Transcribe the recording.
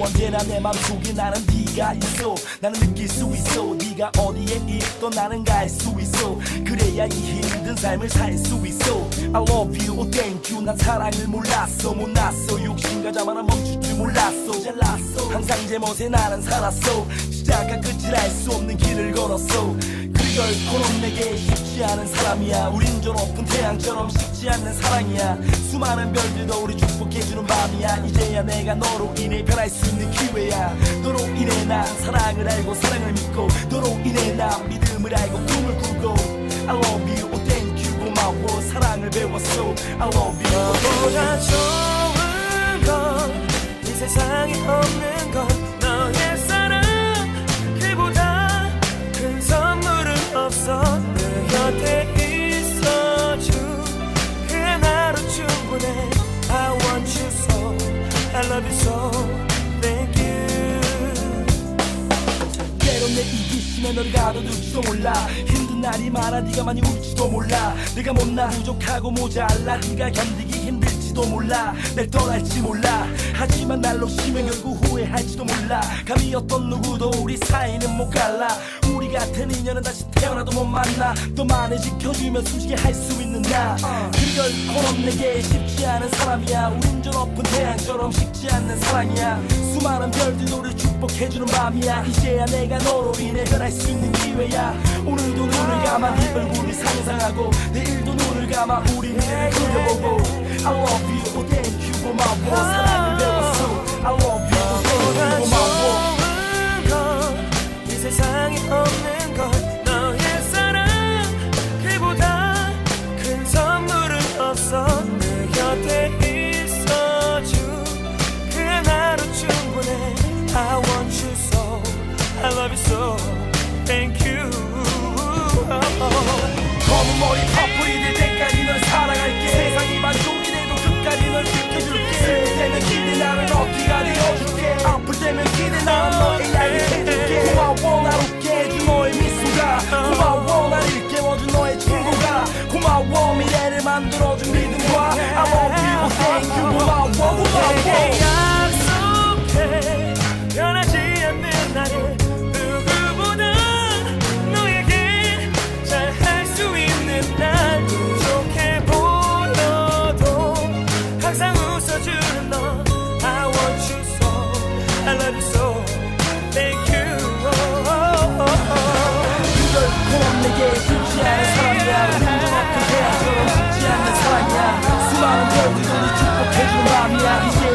언제나 내 맘속에 나는 네가 있어. 나는 느낄 수 있어. 네가 어디에 있던 나는 갈 수 있어. 그래야 이 힘든 삶을 살 수 있어. I love you, oh thank you. 난 사랑을 몰랐어. 못났어. 욕심과 자만은 멈출 줄 몰랐어. 잘났어. 항상 제 멋에 나는 살았어. 시작과 끝을 알 수 없는 길을 걸었어. 그 결코는 내게 쉽지 않은 사람이야. 우린 저 높은 태양처럼 식지 않는 사랑이야. 수많은 별들도 우리 축복해주는 밤이야. 이제야 내가 너로 인해 변할 수 있는 기회야. 너로 인해 난 사랑을 알고 사랑을 믿고 너로 인해 난 믿음을 알고 꿈을 꾸고. I love you, oh thank you 고마워 사랑을 배웠어. I love you, oh thank you. 보다 좋은 건 이 세상에 없는 건 때론 내 이기심에 너를 가둬둘지도 몰라. 힘든 날이 많아 네가 많이 울지도 몰라. 내가 못나 부족하고 모자라. 네가 견디기 힘들지도 몰라. 날 떠날지 몰라. 하지만 날 놓치면 결국 후회할지도 몰라. 감히 어떤 누구도 우리 사이는 못 갈라. 우리 같은 인연은 다시 태어나도 못 만나. 너만을 지켜주면 숨쉬게 할 수 있는 나 그걸 코는 내게 쉽지 않은 사람이야. 우린 저 높은 태양처럼 식지 않는 사랑이야. 수많은 별들도 우리 축복해주는 밤이야. 이제야 내가 너로 인해 변할 수 있는 기회야. 오늘도 눈을 감아 네 얼굴을 상상하고 내일도 눈을 감아 우리 미래를 그려보고 I love you, oh thank you 고마워 thank you 축복